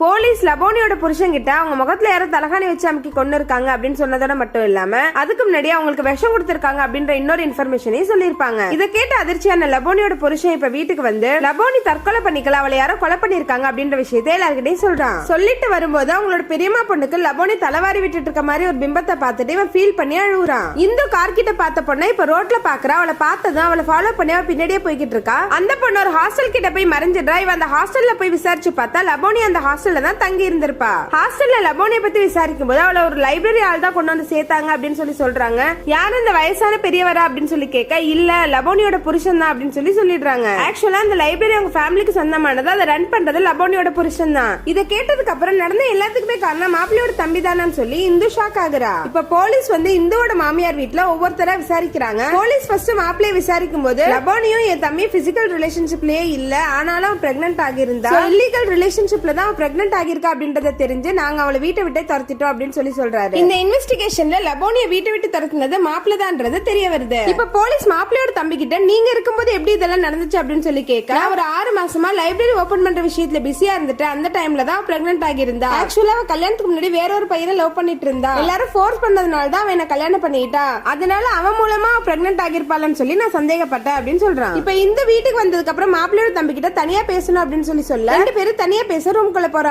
Police லபோனியோட புருஷன்கிட்ட அவங்க முகத்துல யாரோ தலகாணி வச்சு அமுக்கி கொண்டு இருக்காங்க அப்படின்னு சொன்னதோட மட்டும் இல்லாம அதுக்கு முன்னாடி அவங்களுக்கு விஷம் கொடுத்திருக்காங்க அப்படின்ற இன்னொரு இன்ஃபர்மேஷனையும் சொல்லியிருப்பாங்க. இதை கேட்ட அதிர்ச்சியான லபோனியோட புருஷன் இப்ப வீட்டுக்கு வந்து லபோனி தற்கொலை பண்ணிக்கல அவளை யாரோ கொலை பண்ணிருக்காங்க அப்படின்ற விஷயத்தை எல்லாருக்கிட்டையும் சொல்றான். சொல்லிட்டு வரும்போது அவங்களோட பெரியம்மா பொண்ணுக்கு லபோனி தலைவாரி விட்டுட்டு இருக்க மாதிரி ஒரு பிம்பத்தை பார்த்துட்டு இவன் ஃபீல் பண்ணி அழுகுறான். இந்து கார்கிட்ட பார்த்த பொண்ணை இப்ப ரோட்ல பாக்குறா அவளை பார்த்ததும் அவளை ஃபாலோ பண்ணி அவ பின்னாடியே போய்கிட்டு இருக்கா. அந்த பொண்ணு ஒரு ஹாஸ்டல் கிட்ட போய் மறைஞ்சிடுறா. இவன் அந்த ஹாஸ்டல்ல போய் விசாரிச்சு பார்த்தா லபோனி அந்த ஹாஸ்டல்ல தான் தங்கி இருந்திருப்பா. ஹாஸ்டல்ல லபோனியை பத்தி விசாரிக்கும் போது அவளை ஒரு லைப்ரரி ஆள் தான் கொண்டு வந்து சேர்த்தாங்க அப்படின்னு சொல்லி சொல்றாங்க. யாரும் இந்த வயசான பெரியவரா அப்படின்னு சொல்லி கேட்க இல்ல லபோனியோட புருஷன் தான் அப்படின்னு சொல்லி சொல்லிடுறாங்க. ஆக்சுவலா அந்த லைப்ரரி அவங்க ஃபேமிலிக்கு சொந்தமானது அதை ரன் பண்றது லபோனியோட புருஷன் தான். இதை கேட்டதுக்கு அப்புறம் நடந்த எல்லாத்துக்குமே காரணம் மாப்பிள்ளையோட தம்பி தானு சொல்லி இந்து ஷாக் ஆகுறா. இப்ப போலீஸ் வந்து இந்துவோட மாமியார் வீட்டுல ஒவ்வொருத்தரா விசாரிக்கிறாங்க. போலீஸ் ஃபர்ஸ்ட் மாப்பிள்ளைய விசாரிக்கும் போது லபோனியும் என் தம்பி பிசிக்கல் ரிலேஷன்ஷிப்லயே இல்ல ஆனாலும் பிரெக்னன்ட் ஆகியிருந்தா. இல்லீகல் ரிலேஷன்ஷிப்ல தான் பிரெக்னன்ட் பிரெக்னன்ட் ஆகியிருக்கா அப்படின்றத தெரிஞ்சு நாங்க அவளை வீட்டை விட்டே துரத்திட்டோம் அப்படின்னு சொல்லி சொல்றாரு. இந்த இன்வெஸ்டிகேஷன்ல லபோனிய வீட்டை விட்டு துரத்துனது மாப்பிள்ளை தான்ன்றது தெரிய வருது. இப்ப போலீஸ் மாப்பிள்ளையோட தம்பி கிட்ட நீங்க இருக்கும்போது எப்படி இதெல்லாம் நடந்துச்சு? அப்படின்னு சொல்லி கேட்க ஒரு ஆறு மாசமா லைப்ரரி ஓபன் பண்ற விஷயத்துல பிஸியா இருந்துட்டு அந்த டைம்ல தான் பிரெக்னன்ட் ஆகியிருந்தா. ஆக்சுவலா அவ கல்யாணத்துக்கு முன்னாடி வேற ஒரு பையனை லவ் பண்ணிட்டு இருந்தா. எல்லாரும் ஃபோர்ஸ் பண்ணதுனால தான் அவன் கல்யாணம் பண்ணிட்டா. அதனால அவன் மூலமா பிரெக்னன்ட் ஆகிருப்பாளன்னு சொல்லி நான் சந்தேகப்பட்டேன் அப்படின்னு சொல்றான். இப்ப இந்த வீட்டுக்கு வந்ததுக்கு அப்புறம் மாப்பிள்ளையோட தம்பி கிட்ட தனியா பேசணும் அப்படின்னு சொல்லி சொல்ல ரெண்டு பேரும் தனியா பேச ரூம்குள்ள போறாங்க